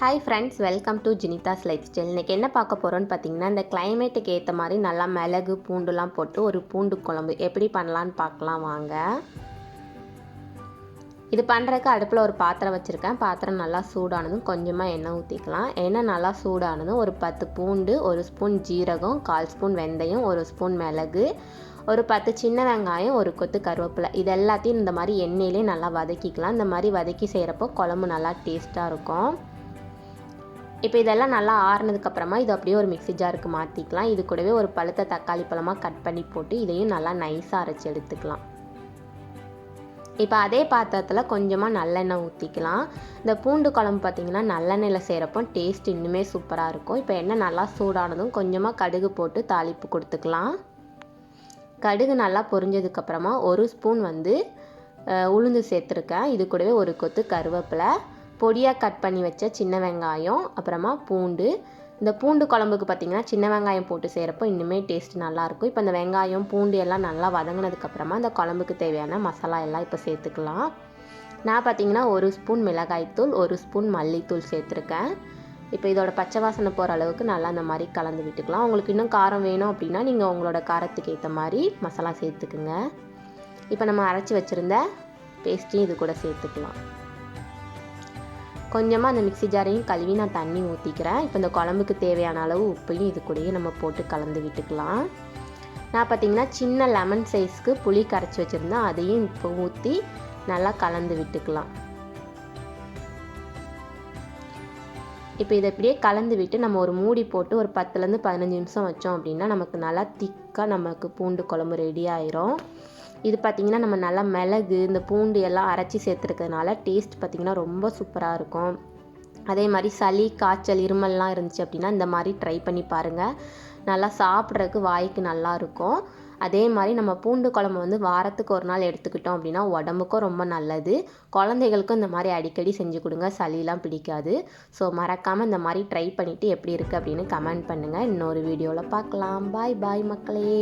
Hi friends welcome to Jinitha's lifestyle இன்றைக்கி என்ன பார்க்க போகிறோன்னு பார்த்தீங்கன்னா இந்த கிளைமேட்டுக்கு ஏற்ற மாதிரி நல்லா மிளகு பூண்டுலாம் போட்டு ஒரு பூண்டு குழம்பு எப்படி பண்ணலான்னு பார்க்கலாம் வாங்க. இது பண்ணுறதுக்கு அடுப்பில் ஒரு பாத்திரம் வச்சுருக்கேன். பாத்திரம் நல்லா சூடானதும் கொஞ்சமாக எண்ணெய் ஊற்றிக்கலாம் எண்ணெய் நல்லா சூடானதும் ஒரு பத்து பூண்டு ஒரு ஸ்பூன் ஜீரகம் கால் ஸ்பூன் வெந்தயம் ஒரு ஸ்பூன் மிளகு ஒரு பத்து சின்ன வெங்காயம் ஒரு கொத்து கருவேப்பிலை. இது எல்லாத்தையும் இந்த மாதிரி எண்ணெயிலே நல்லா வதக்கிக்கலாம். இந்த மாதிரி வதக்கி செய்கிறப்போ குழம்பு நல்லா டேஸ்ட்டாக இருக்கும். இப்போ இதெல்லாம் நல்லா ஆறுனதுக்கப்புறமா இது அப்படியே ஒரு மிக்ஸி ஜாருக்கு மாற்றிக்கலாம் இது கூடவே ஒரு பழுத்த தக்காளி பழமாக கட் பண்ணி போட்டு இதையும் நல்லா நைஸாக அரைச்சி எடுத்துக்கலாம். இப்போ அதே பாத்திரத்தில் கொஞ்சமாக நல்லெண்ணெய் ஊற்றிக்கலாம் இந்த பூண்டு குழம்பு பார்த்திங்கன்னா நல்லெண்ணெயில் செய்கிறப்போ டேஸ்ட் இன்னுமே சூப்பராக இருக்கும். இப்போ எண்ணெய் நல்லா சூடானதும் கொஞ்சமாக கடுகு போட்டு தாளிப்பு கொடுத்துக்கலாம். கடுகு நல்லா பொரிஞ்சதுக்கப்புறமா ஒரு ஸ்பூன் வந்து உளுந்து சேர்த்துருக்கேன். இது கூடவே ஒரு கொத்து கருவேப்பிலை பொடியாக கட் பண்ணி வச்ச சின்ன வெங்காயம் அப்புறமா பூண்டு. இந்த பூண்டு குழம்புக்கு பார்த்திங்கன்னா சின்ன வெங்காயம் போட்டு செய்கிறப்போ இன்னுமே டேஸ்ட் நல்லாயிருக்கும் இப்போ இந்த வெங்காயம் பூண்டு எல்லாம் நல்லா வதங்கினதுக்கப்புறமா இந்த குழம்புக்கு தேவையான மசாலா எல்லாம் இப்போ சேர்த்துக்கலாம். நான் பார்த்திங்கன்னா ஒரு ஸ்பூன் மிளகாய்த்தூள் ஒரு ஸ்பூன் மல்லித்தூள் சேர்த்துருக்கேன். இப்போ இதோட பச்சை வாசனை போகிற அளவுக்கு நல்லா அந்த மாதிரி கலந்து விட்டுக்கலாம். உங்களுக்கு இன்னும் காரம் வேணும் அப்படின்னா நீங்கள் உங்களோட காரத்துக்கு ஏற்ற மாதிரி மசாலா சேர்த்துக்குங்க. இப்போ நம்ம அரைச்சி வச்சுருந்த பேஸ்ட்டையும் இது கூட சேர்த்துக்கலாம். கொஞ்சமாக அந்த மிக்ஸி ஜாரையும் கழுவி நான் தண்ணி ஊற்றிக்கிறேன் இப்போ இந்த குழம்புக்கு தேவையான அளவு உப்பையும் இது கூடயே நம்ம போட்டு கலந்து விட்டுக்கலாம். நான் பார்த்தீங்கன்னா சின்ன லெமன் சைஸ்க்கு புளி கரைச்சி வச்சுருந்தேன். அதையும் இப்போ ஊற்றி நல்லா கலந்து விட்டுக்கலாம். இப்போ இதை இப்படியே கலந்து விட்டு நம்ம ஒரு மூடி போட்டு ஒரு பத்துலேருந்து பதினஞ்சு நிமிஷம் வச்சோம் அப்படின்னா நமக்கு நல்லா திக்காக நமக்கு பூண்டு குழம்பு ரெடி ஆயிரும். இது பார்த்திங்கன்னா நம்ம நல்லா மிளகு இந்த பூண்டு எல்லாம் அரைச்சி சேர்த்துருக்கிறதுனால டேஸ்ட் பார்த்திங்கன்னா ரொம்ப சூப்பராக இருக்கும். அதே மாதிரி சளி காய்ச்சல் இருமல்லாம் இருந்துச்சு அப்படின்னா இந்த மாதிரி ட்ரை பண்ணி பாருங்கள் நல்லா சாப்பிட்றதுக்கு வாய்க்கு நல்லாயிருக்கும் அதே மாதிரி நம்ம பூண்டு குழம்பு வந்து வாரத்துக்கு ஒரு நாள் எடுத்துக்கிட்டோம் அப்படின்னா உடம்புக்கும் ரொம்ப நல்லது. குழந்தைகளுக்கும் இந்த மாதிரி அடிக்கடி செஞ்சு கொடுங்க சளிலாம் பிடிக்காது. ஸோ மறக்காமல் இந்த மாதிரி ட்ரை பண்ணிவிட்டு எப்படி இருக்குது அப்படின்னு கமெண்ட் பண்ணுங்கள் இன்னொரு வீடியோவில் பார்க்கலாம். பாய் பாய் மக்களே.